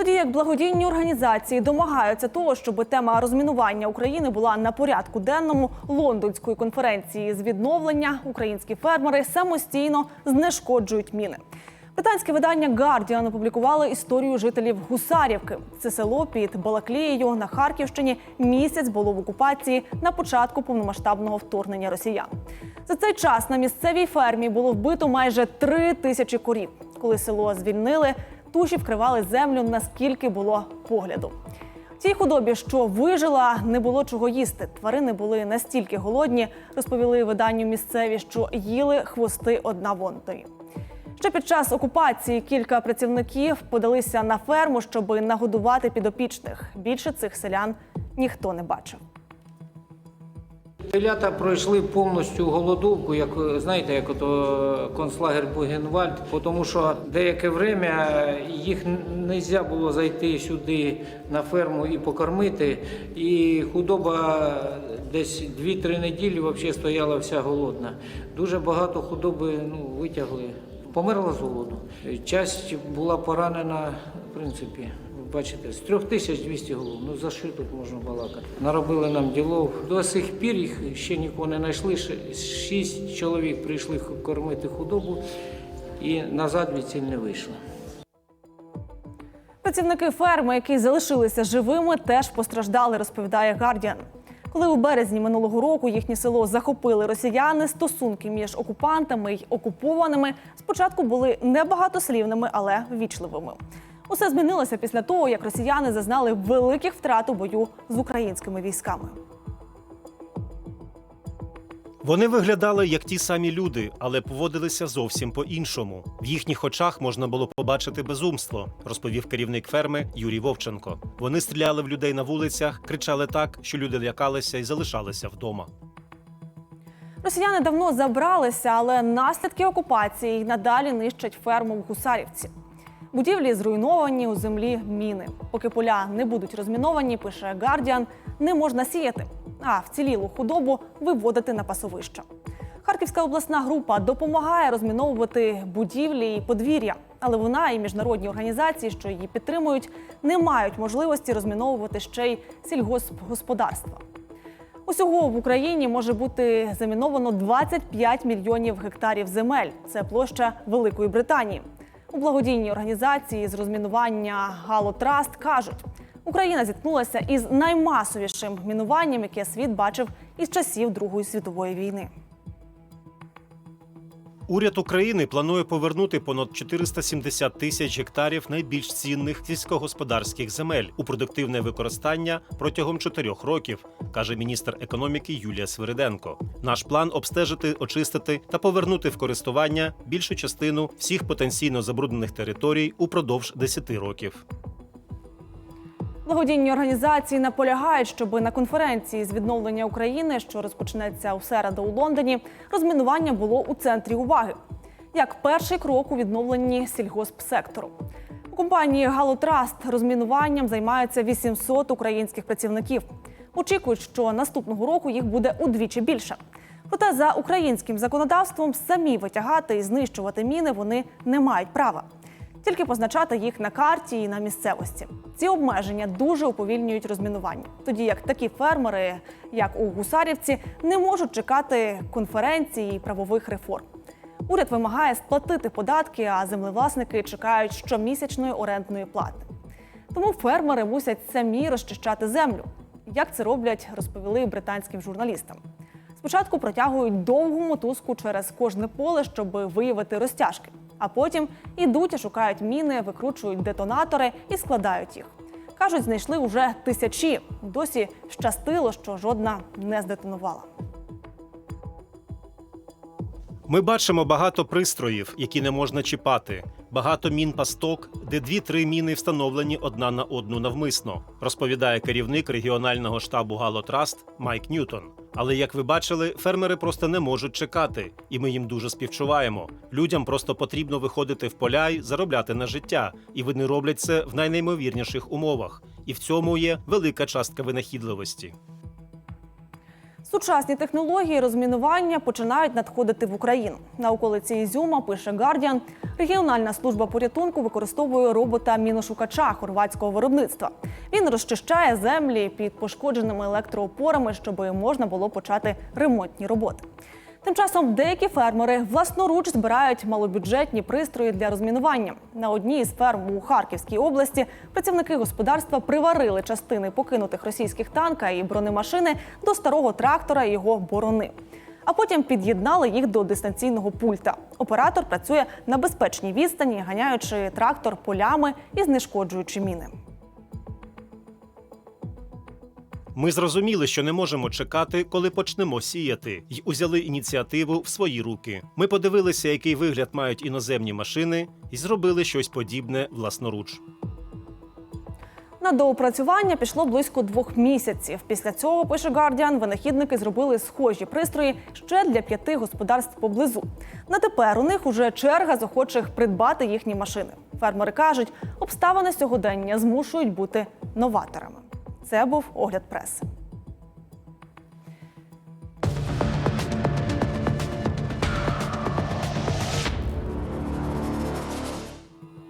Тоді як благодійні організації домагаються того, щоб тема розмінування України була на порядку денному лондонської конференції з відновлення, українські фермери самостійно знешкоджують міни. Британське видання Guardian опублікувало історію жителів Гусарівки. Це село під Балаклією на Харківщині місяць було в окупації на початку повномасштабного вторгнення росіян. За цей час на місцевій фермі було вбито майже три тисячі корів. Коли село звільнили, туші вкривали землю наскільки було погляду. Цій худобі, що вижила, не було чого їсти. Тварини були настільки голодні, розповіли виданню місцеві, що їли хвости одна в одної. Ще під час окупації кілька працівників подалися на ферму, щоб нагодувати підопічних. Більше цих селян ніхто не бачив. Телята пройшли повністю голодовку, як знаєте, як ото концлагер Бугенвальд, тому що деяке время їх не можна було зайти сюди на ферму і покормити. І худоба десь 2-3 неділі взагалі стояла вся голодна. Дуже багато худоби ну, витягли. Померла з голоду. Часть була поранена, в принципі, бачите, з 3200 голов. Ну за що тут можна балакати? Наробили нам ділов. До сих пір їх ще нікого не знайшли. Шість чоловік прийшли кормити худобу і назад від ціль не вийшли. Працівники ферми, які залишилися живими, теж постраждали, розповідає Гардіан. Коли у березні минулого року їхнє село захопили росіяни, стосунки між окупантами й окупованими спочатку були небагатослівними, але ввічливими. Усе змінилося після того, як росіяни зазнали великих втрат у бою з українськими військами. Вони виглядали як ті самі люди, але поводилися зовсім по-іншому. В їхніх очах можна було побачити безумство, розповів керівник ферми Юрій Вовченко. Вони стріляли в людей на вулицях, кричали так, що люди лякалися і залишалися вдома. Росіяни давно забралися, але наслідки окупації й надалі нищать ферму в Гусарівці. Будівлі зруйновані у землі міни. Поки поля не будуть розміновані, пише Гардіан, не можна сіяти, а вцілілу худобу виводити на пасовища. Харківська обласна група допомагає розміновувати будівлі і подвір'я, але вона і міжнародні організації, що її підтримують, не мають можливості розміновувати ще й сільгоспгосподарства. Усього в Україні може бути заміновано 25 мільйонів гектарів земель. Це площа Великої Британії. У благодійній організації з розмінування Галотраст кажуть, Україна зіткнулася із наймасовішим мінуванням, яке світ бачив із часів Другої світової війни. Уряд України планує повернути понад 470 тисяч гектарів найбільш цінних сільськогосподарських земель у продуктивне використання протягом чотирьох років, каже міністр економіки Юлія Свириденко. Наш план обстежити, очистити та повернути в користування більшу частину всіх потенційно забруднених територій упродовж 10 років. Благодійні організації наполягають, щоб на конференції з відновлення України, що розпочнеться у середу у Лондоні, розмінування було у центрі уваги як перший крок у відновленні сільгоспсектору. У компанії Галотраст розмінуванням займаються 800 українських працівників. Очікують, що наступного року їх буде удвічі більше. Проте за українським законодавством самі витягати і знищувати міни вони не мають права. Тільки позначати їх на карті і на місцевості. Ці обмеження дуже уповільнюють розмінування. Тоді як такі фермери, як у Гусарівці, не можуть чекати конференції правових реформ. Уряд вимагає сплатити податки, а землевласники чекають щомісячної орендної плати. Тому фермери мусять самі розчищати землю. Як це роблять, розповіли британським журналістам. Спочатку протягують довгу мотузку через кожне поле, щоб виявити розтяжки, а потім ідуть шукають міни, викручують детонатори і складають їх. Кажуть, знайшли уже тисячі. Досі щастило, що жодна не здетонувала. Ми бачимо багато пристроїв, які не можна чіпати, багато мін-пасток, де дві-три міни встановлені одна на одну навмисно, розповідає керівник регіонального штабу Галотраст Майк Ньютон. Але як ви бачили, фермери просто не можуть чекати, і ми їм дуже співчуваємо. Людям просто потрібно виходити в поля й заробляти на життя, і вони роблять це в найнеймовірніших умовах. І в цьому є велика частка винахідливості. Сучасні технології розмінування починають надходити в Україну. На околиці Ізюма пише Гардіан. регіональна служба порятунку використовує робота міношукача хорватського виробництва. Він розчищає землі під пошкодженими електроопорами, щоб можна було почати ремонтні роботи. Тим часом деякі фермери власноруч збирають малобюджетні пристрої для розмінування. На одній із ферм у Харківській області працівники господарства приварили частини покинутих російських танка і бронемашини до старого трактора і його борони. А потім під'єднали їх до дистанційного пульта. Оператор працює на безпечній відстані, ганяючи трактор полями і знешкоджуючи міни. Ми зрозуміли, що не можемо чекати, коли почнемо сіяти, й узяли ініціативу в свої руки. Ми подивилися, який вигляд мають іноземні машини, і зробили щось подібне власноруч. На доопрацювання пішло близько двох місяців. Після цього, пише Guardian, винахідники зробили схожі пристрої ще для п'яти господарств поблизу. На тепер у них уже черга з охочих придбати їхні машини. Фермери кажуть, обставини сьогодення змушують бути новаторами. Це був огляд преси.